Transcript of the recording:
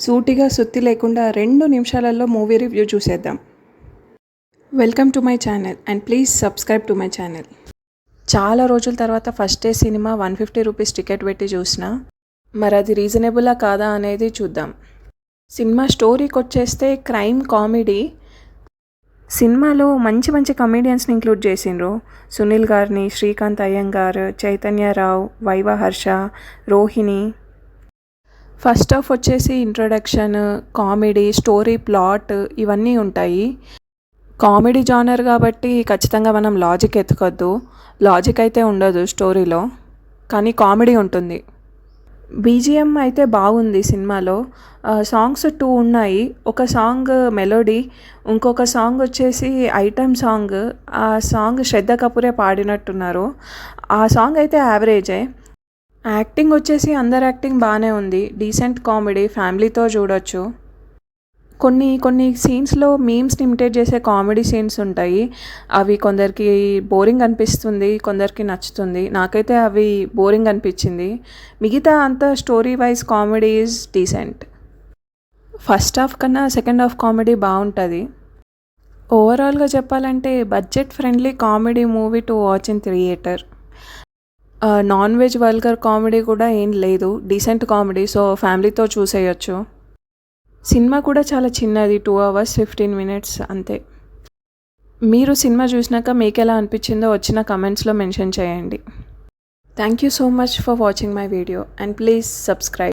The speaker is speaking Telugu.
సూటిగా సుత్తి లేకుండా రెండు నిమిషాలలో మూవీ రివ్యూ చూసేద్దాం. Welcome to my channel and please subscribe to my channel. చాలా రోజుల తర్వాత first day cinema one fifty rupees ticket పెట్టి చూసిన. మరి అది రీజనబులా కాదా అనేది చూద్దాం. సినిమా స్టోరీకి వచ్చేస్తే క్రైమ్ కామెడీ. సినిమాలో మంచి మంచి కమెడియన్స్ని ఇంక్లూడ్ చేసిండ్రు. సునీల్ గారిని శ్రీకాంత్ అయ్యంగార్ చైతన్యరావు వైవ హర్ష రోహిణి ఫస్ట్ హాఫ్ వచ్చేసి ఇంట్రొడక్షన్ కామెడీ స్టోరీ ప్లాట్ ఇవన్నీ ఉంటాయి. కామెడీ జానర్ కాబట్టి ఖచ్చితంగా మనం లాజిక్ ఎత్తుకొద్దు. లాజిక్ అయితే ఉండదు స్టోరీలో కానీ కామెడీ ఉంటుంది. బీజిఎం అయితే బాగుంది సినిమాలో. సాంగ్స్ టూ ఉన్నాయి. ఒక సాంగ్ మెలోడీ ఇంకొక సాంగ్ వచ్చేసి ఐటమ్ సాంగ్ ఆ సాంగ్ శ్రద్ధ కపూరే పాడినట్టున్నారు. ఆ సాంగ్ అయితే యావరేజే యాక్టింగ్ వచ్చేసి అందరు యాక్టింగ్ బాగానే ఉంది. డీసెంట్ కామెడీ ఫ్యామిలీతో చూడొచ్చు. కొన్ని కొన్ని సీన్స్లో మీమ్స్ని ఇమిటేట్ చేసే కామెడీ సీన్స్ ఉంటాయి. అవి కొందరికి బోరింగ్ అనిపిస్తుంది కొందరికి నచ్చుతుంది. నాకైతే అవి బోరింగ్ అనిపించింది. మిగతా అంతా story wise comedy is decent first half కన్నా సెకండ్ హాఫ్ కామెడీ బాగుంటుంది. ఓవరాల్గా చెప్పాలంటే budget friendly comedy movie to watch in theatre non veg vulgar comedy కూడా ఏం లేదు. డీసెంట్ కామెడీ సో ఫ్యామిలీతో చూసేయచ్చు. సినిమా కూడా చాలా చిన్నది టూ అవర్స్ ఫిఫ్టీన్ మినిట్స్ అంతే. మీరు సినిమా చూసినాక మీకు ఎలా అనిపించిందో వచ్చిన కమెంట్స్లో మెన్షన్ చేయండి. Thank you so much for watching my video and please subscribe